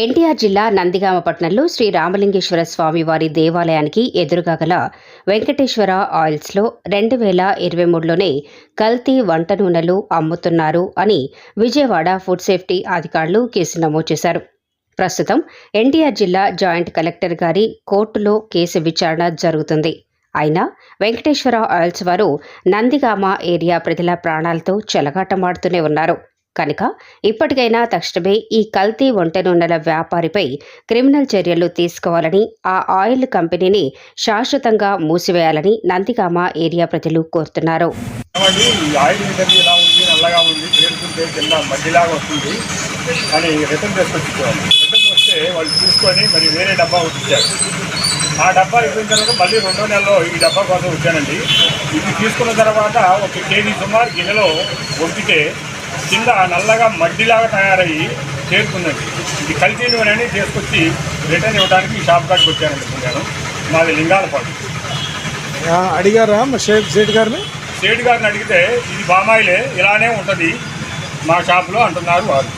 ఎన్టీఆర్ జిల్లా నందిగామ పట్టణంలో శ్రీ రామలింగేశ్వర స్వామి వారి దేవాలయానికి ఎదురుగా గల వెంకటేశ్వర ఆయిల్స్లో రెండు వేల ఇరవై మూడులోనే కల్తీ వంట నూనెలు అమ్ముతున్నారు అని విజయవాడ ఫుడ్ సేఫ్టీ అధికారులు కేసు నమోదు చేశారు. ప్రస్తుతం ఎన్టీఆర్ జిల్లా జాయింట్ కలెక్టర్ గారి కోర్టులో కేసు విచారణ జరుగుతుంది. అయినా వెంకటేశ్వర ఆయిల్స్ వారు నందిగామ ఏరియా ప్రజల ప్రాణాలతో చెలగాటమాడుతూనే ఉన్నారు. కనుక ఇప్పటికైనా తక్షణమే ఈ కల్తీ వంట నూనెల వ్యాపారిపై క్రిమినల్ చర్యలు తీసుకోవాలని ఆ ఆయిల్ కంపెనీని శాశ్వతంగా మూసివేయాలని నందిగామ ఏరియా ప్రజలు కోరుతున్నారు. ఆ డబ్బా ఇచ్చిన తర్వాత మళ్ళీ రెండో నెలలో ఈ డబ్బా కోసం వచ్చానండి ఇది తీసుకున్న తర్వాత ఒక కేజీ సుమారు గిన్నెలో వంపితే కింద నల్లగా మడ్డిలాగా తయారయ్యి చేరుకుందండి ఇది కల్తీ నూనెని తీసుకొచ్చి రిటర్న్ ఇవ్వడానికి ఈ షాప్ కాడికి వచ్చానండి ఇప్పుడు నేను. మాది లింగాలపాడు. అడిగారా మా షేక్ సేట్ గారిని? సేటు గారిని అడిగితే ఇది బామాయిలే ఇలానే ఉంటుంది మా షాప్లో అంటున్నారు వారు.